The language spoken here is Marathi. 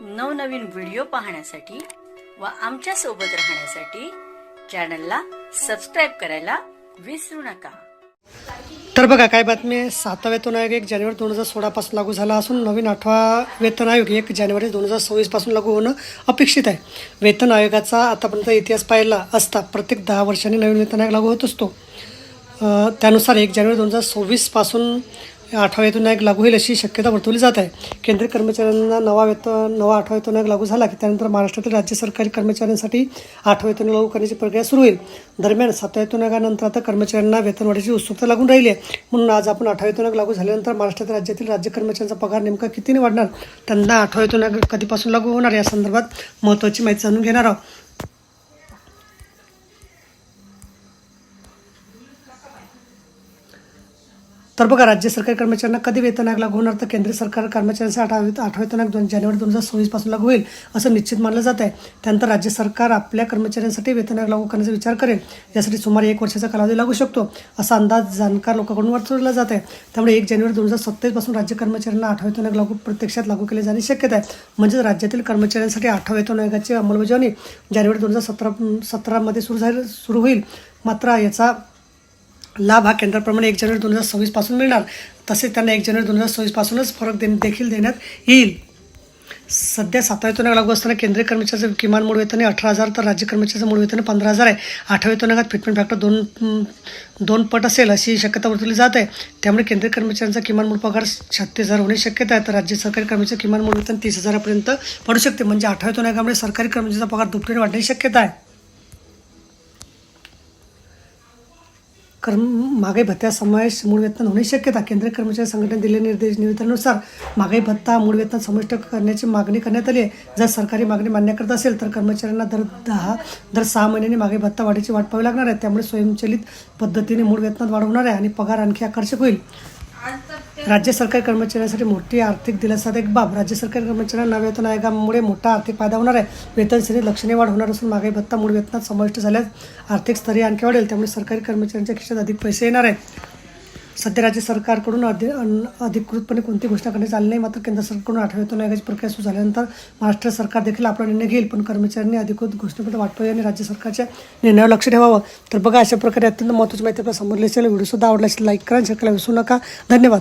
नवनवीन व्हिडिओ पाहण्यासाठी व आमच्यासोबत राहण्यासाठी चॅनलला सबस्क्राईब करायला विसरू नका. तर बघा काय बातमी आहे? सातवा वेतन आयोग एक जानेवारी दोन हजार सोळापासून लागू झाला असून नवीन आठवा वेतन आयोग एक जानेवारी दोन हजार सव्वीसपासून लागू होणं अपेक्षित आहे. वेतन आयोगाचा आतापर्यंत इतिहास पाहिला असता प्रत्येक दहा वर्षांनी नवीन वेतन आयोग लागू होत असतो. त्यानुसार एक जानेवारी दोन हजार सव्वीसपासून आठवा वेतन आयोग लागू होईल अशी शक्यता वर्तवली जात आहे. केंद्रीय कर्मचाऱ्यांना नवा वेतन नवा आठव्यातून वेतन आयोग लागू झाला की त्यानंतर महाराष्ट्रातील राज्य सरकारी कर्मचाऱ्यांसाठी आठव्यातून लागू करण्याची प्रक्रिया सुरू होईल. दरम्यान सातव्यातून वेतन आयोगानंतर आता कर्मचाऱ्यांना वेतनवाढीची उत्सुकता लागून राहिली आहे. म्हणून आज आपण आठव्यातून वेतन आयोग लागू झाल्यानंतर महाराष्ट्रातील राज्यातील राज्य कर्मचाऱ्यांचा पगार नेमका कितीने वाढणार? त्यांना आठवा वेतन आयोग कधीपासून लागू होणार? या संदर्भात महत्त्वाची माहिती जाणून घेणार आहोत. तर बघा राज्य सरकारी कर्मचाऱ्यांना कधी वेतन आयोग लागू होणार? तर केंद्र सरकार कर्मचाऱ्यांसाठी आठवा आठवा वेतन आयोग दोन जानेवारी दोन हजार सव्वीसपासून लागू होईल असं निश्चित मानलं जात आहे. त्यानंतर राज्य सरकार आपल्या कर्मचाऱ्यांसाठी वेतन आयोग लागू करण्याचा विचार करेल. यासाठी सुमारे एक वर्षाचा कालावधी लागू शकतो असा अंदाज जाणकार लोकांकडून वर्तवला जात आहे. त्यामुळे एक जानेवारी दोन हजार सत्तावीसपासून राज्य कर्मचाऱ्यांना आठवा वेतन आयोग लागू प्रत्यक्षात लागू केले जाणे शक्यता आहे. म्हणजेच राज्यातील कर्मचाऱ्यांसाठी आठवा वेतन आयोगाची अंमलबजावणी जानेवारी दोन हजार सतरा सतरामध्ये सुरू झाली सुरू होईल. मात्र याचा लाभ हा केंद्राप्रमाणे एक जानेवारी दोन हजार सव्वीसपासून मिळणार. तसेच त्यांना एक जानेवारी दोन हजार सव्वीसपासूनच फरक दे देखील देण्यात येईल. सध्या सातव्या वेतन लागू असताना केंद्रीय कर्मचाऱ्याचं किमान मूळ वेतन अठरा हजार तर राज्य कर्मचाऱ्याचं मूळ वेतन पंधरा हजार आहे. आठव्या वेतनागात फिटमेंट फॅक्टर दोन दोन पट असेल अशी शक्यता वर्तवली जात आहे. त्यामुळे केंद्रीय कर्मचाऱ्यांचा किमान मूळ पगार छत्तीस हजार होण्याची शक्यता आहे तर राज्य सरकारी कर्मचाऱ्याचं किमान मूळ वेतन तीस हजारापर्यंत पडू शकते. म्हणजे आठव्या वेतनागामुळे सरकारी कर्मचाऱ्याचा पगार दुपटीने वाढण्याची शक्यता आहे. कर्म महागाई भत्त्या समावेश मूळ वेतन होणे शक्यता. केंद्रीय कर्मचारी संघटनेने दिलेल्या निर्देश निवेदनानुसार महागाई भत्ता मूळ वेतन समाविष्ट करण्याची मागणी करण्यात आली आहे. जर सरकारी मागणी मान्य करत असेल तर कर्मचाऱ्यांना दर दहा दर सहा महिन्यांनी महागाई भत्ता वाढीची वाट पाहावी लागणार आहे. त्यामुळे स्वयंचलित पद्धतीने मूळ वेतनात वाढ होणार आहे आणि पगार आणखी आकर्षक होईल. राज्य सरकारी कर्मचाऱ्यांसाठी मोठी आर्थिक दिलासात एक बाब राज्य सरकारी कर्मचाऱ्यांना वेतन आयोगामुळे मोठा आर्थिक फायदा होणार आहे. वेतन श्रेणीत लक्षणीय वाढ होणार असून महागाई भत्ता मूळ वेतनात समाविष्ट झाल्यास आर्थिक स्तरीय आणखी वाढेल. त्यामुळे सरकारी कर्मचाऱ्यांच्या खिशात अधिक पैसे येणार आहेत. सध्या राज्य सरकारकडून अधि अन- अधिकृतपणे कोणती घोषणा करण्यात आली नाही मात्र केंद्र सरकारकडून आठवड्यातून आयोगाची प्रक्रिया सुरू झाल्यानंतर महाराष्ट्र सरकार देखील आपला निर्णय घेईल पण कर्मचाऱ्यांनी अधिकृत घोषणेपर्यंत वाट आणि राज्य सरकारच्या निर्णयावर लक्ष ठेवावं. तर बघा अशा प्रकारे अत्यंत महत्त्वाची माहिती आपल्याला समोर असेल व्हिडिओ सुद्धा आवडला असेल लाईक करा आणि शेअर करायला विसरू नका. धन्यवाद.